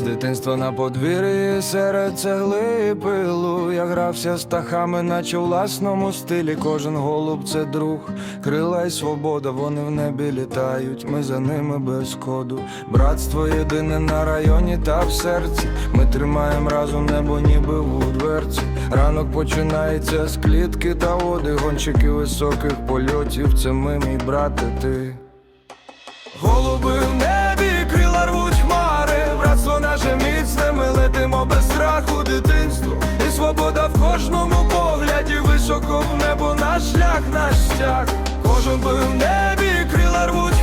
З дитинства на подвір'ї серед цегли і пилу Я грався з птахами, наче в власному стилі. Кожен голуб це друг, крила й свобода, вони в небі літають, ми за ними без коду. Братство єдине на районі та в серці. Ми тримаємо разом небо, ніби у дверці. Ранок починається з клітки та води, гонщики високих польотів. Це ми, мій брате, ти. Голуби в небі, шлях, наш стяг. Кожен би в небі, крила рвуть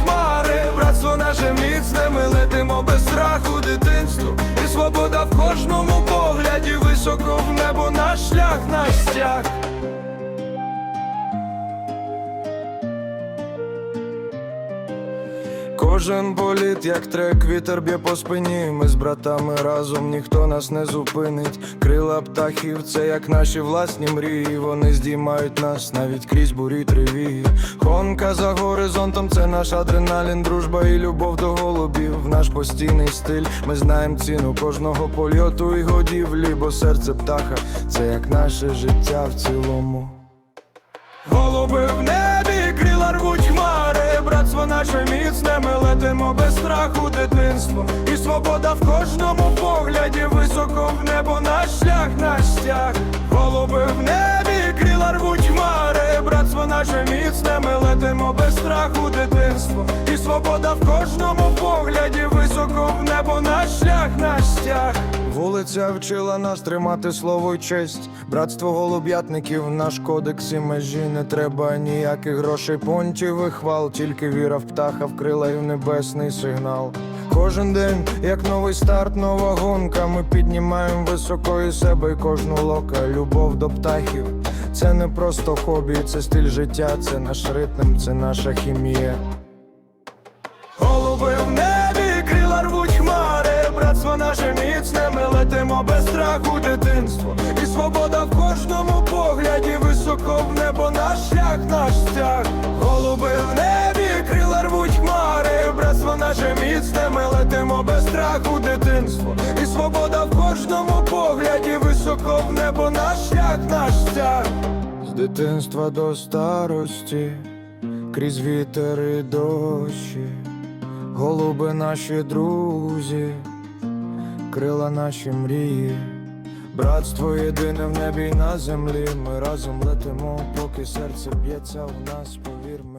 Кожен політ, як трек, вітер б'є по спині. Ми з братами разом, ніхто нас не зупинить. Крила птахів, це як наші власні мрії. Вони здіймають нас навіть крізь бурі тривії. Гонка за горизонтом, це наш адреналін, дружба і любов до голубів. Наш постійний стиль. Ми знаємо ціну кожного польоту і годівлі, бо серце птаха це як наше життя в цілому. Голуби летимо без страху дитинство. І свобода в кожному погляді, високо в небо наш шлях, наш стяг. Голуби в небі, крила рвуть хмари, братство наше міцне, ми летимо без страху дитинство. І свобода в кожному погляді, високо в небо наш шлях, наш стяг. Вулиця вчила нас тримати слово й честь. Братство голуб'ятників, наш кодекс і межі не треба ніяких грошей, понтів і хвал, тільки віра в птаха вкрила і в небесний сигнал. Кожен день, як новий старт, нова гонка. Ми піднімаємо високо і себе і кожну лока. Любов до птахів. Це не просто хобі, це стиль життя, це наш ритм, це наша хімія. Голуби в небі, крила рвуть хмари, братство наше без страху дитинство. І свобода в кожному погляді, високо в небо наш шлях, наш стяг. Голуби в небі, крила рвуть хмари, братство наше міцне, ми летимо без страху дитинство. І свобода в кожному погляді, високо в небо наш шлях, наш стяг. З дитинства до старості, крізь вітер і дощі. Голуби наші друзі, крила наші мрії, братство єдине в небі і на землі. Ми разом летимо, поки серце б'ється в нас, повір мені.